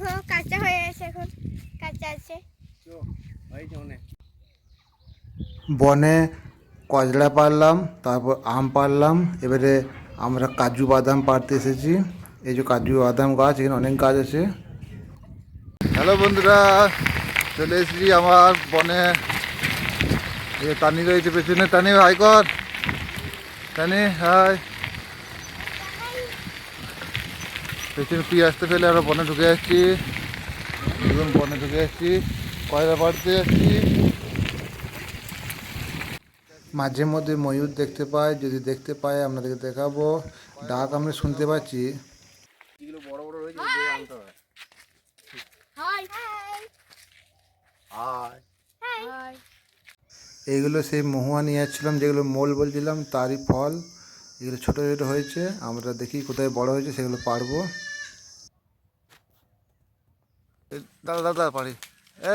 দেখো কাঁচা হয়ে আছে এখন কাঁচা আছে। বনে কজলা পারলাম তারপর আম পারলাম এবারে আমরা কাজু বাদাম পাড়তে এসেছি। এই যে কাজু বাদাম গাছ এখানে অনেক গাছ আছে। হ্যালো বন্ধুরা চলে এসেছি আমার বনে। এই টানি রয়েছে পেছনে। টানি ভাই কর। তানি হাই। পেছনে পিয়ে আসতে ফেলে আমরা বনে ঢুকে যাচ্ছি এখন বনে ঢুকে যাচ্ছি কয়লা পাড়তে যাচ্ছি মাঝে মধ্যে ময়ূর দেখতে পাই যদি দেখতে পাই আপনাদেরকে দেখাবো। ডাক আমরা শুনতে পাচ্ছি। হাই। হাই। হাই। এইগুলো সেই মহুয়া নিয়ে যাচ্ছিলাম যেগুলো মোল বলছিলাম তারই ফল। এগুলো ছোটো ছোটো হয়েছে, আমরা দেখি কোথায় বড় হয়েছে, সেগুলো পারব। দাদা দাদা পারি। এ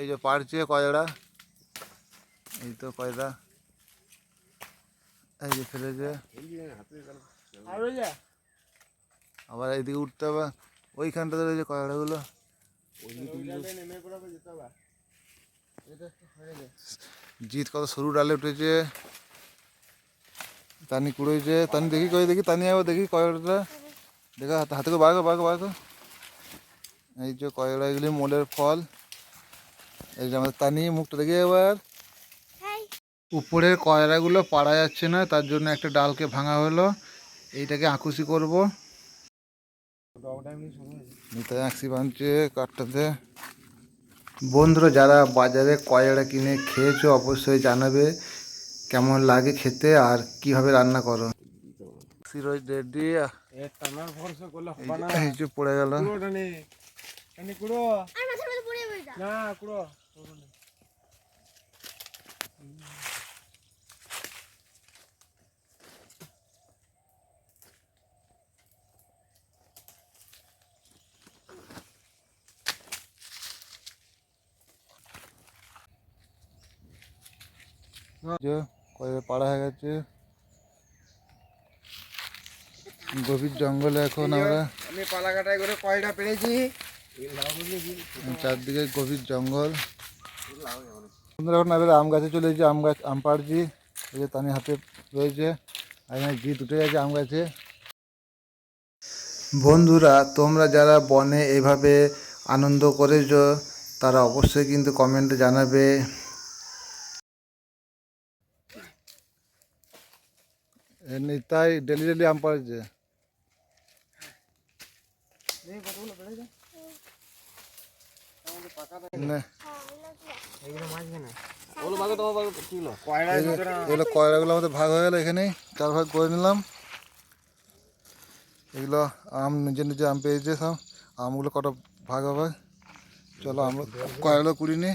এই যে পাড়ছে কয়লা এই তো কয়লা এই যে ফেলেছে। আবার এইদিকে উঠতে হবে। ওইখানটা ওইখানটাতে রয়েছে কয়লাগুলো জিত কত সরু ডালে উঠেছে। তানি কুড়েছে তানি দেখি কই দেখি তানি আবার দেখি কয়লাটা দেখা হাতে হাতে করে কর বার কর এই যে কয়লা এগুলি মোলের ফল এই যে আমাদের তানি মুখটা দেখি এবার উপরের কয়লাগুলো পারা যাচ্ছে না তার জন্য একটা ডালকে ভাঙা হলো এইটাকে আকুশি করব নিতে আঁকসি বানছে কাঠটাতে বন্ধুরা যারা বাজারে কয়লা কিনে খেয়েছো অবশ্যই জানাবে কেমন লাগে খেতে আর কীভাবে রান্না করো? আঁকসি রয়েছে রেডি এই যে পড়ে গেল। মধ্যে পড়ে হয়ে গেছে। গভীর জঙ্গলে এখন আমরা আমি পালাকাটায় করে কয়টা পেরেছি? চারদিকে গভীর জঙ্গল। আমরা এখন আম গাছে চলে এসেছি আম গাছ আম পাড়ছি। এই যে তানি হাতে রয়েছে আর এখানে জিত উঠে গেছে আম গাছে। বন্ধুরা তোমরা যারা বনে এভাবে আনন্দ করেছ তারা অবশ্যই কিন্তু কমেন্টে জানাবে। এমনি তাই ডেলি ডেলি আম না। এই যে এগুলো কয়লাগুলো আমাদের ভাগ হয়ে গেলো এখানেই। চার ভাগ করে নিলাম। এগুলো আম নিজে নিজে আম পেয়েছে সব। আমগুলো কটা ভাগ হবে? চলো আমরা কয়লাগুলো কুড়ি নিই।